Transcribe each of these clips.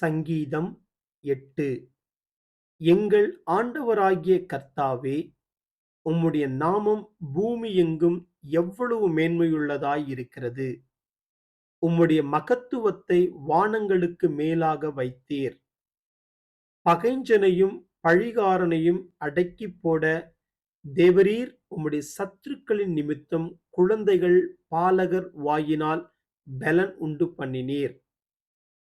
சங்கீதம் எட்டு. எங்கள் ஆண்டவராகிய கர்த்தாவே உம்முடைய நாமம் பூமி எங்கும் எவ்வளவு மேன்மையுள்ளதாய் இருக்கிறது. உம்முடைய மகத்துவத்தை வானங்களுக்கு மேலாக வைத்தீர். பகைஞ்சனையும் பழிகாரனையும் அடக்கி போட தேவரீர் உம்முடைய சத்துருக்களின் நிமித்தம் குழந்தைகள் பாலகர் வாயினால் பலன் உண்டு பண்ணினீர்.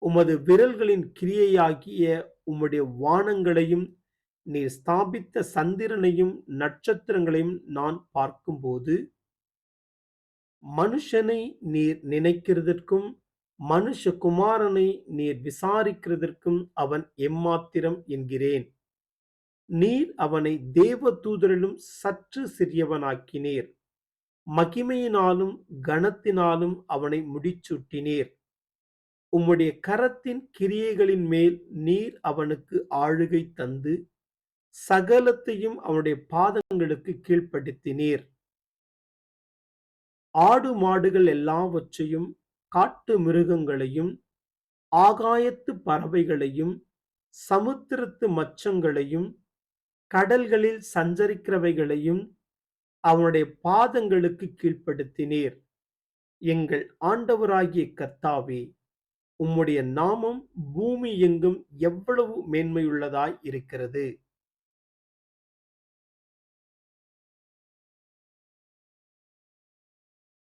உமது விரல்களின் கிரியையாகிய உம்முடைய வானங்களையும் நீர் ஸ்தாபித்த சந்திரனையும் நட்சத்திரங்களையும் நான் பார்க்கும்போது மனுஷனை நீர் நினைக்கிறதற்கும் மனுஷகுமாரனை நீர் விசாரிக்கிறதற்கும் அவன் எம்மாத்திரம் என்கிறேன். நீர் அவனை தேவ தூதரிலும் சற்று சிறியவனாக்கினீர். மகிமையினாலும் கனத்தினாலும் அவனை முடிச்சூட்டினீர் உம்முடைய கரத்தின் கிரியைகளின் மேல் நீர் அவனுக்கு ஆளுகை தந்து சகலத்தையும் அவனுடைய பாதங்களுக்கு கீழ்ப்படுத்தினீர். ஆடு மாடுகள் எல்லாவற்றையும் காட்டு மிருகங்களையும் ஆகாயத்து பறவைகளையும் சமுத்திரத்து மச்சங்களையும் கடல்களில் சஞ்சரிக்கிறவைகளையும் அவனுடைய பாதங்களுக்கு கீழ்ப்படுத்தினீர். எங்கள் ஆண்டவராகிய கர்த்தாவே உம்முடைய நாமம் பூமி எங்கும் எவ்வளவு மேன்மையுள்ளதாய் இருக்கிறது.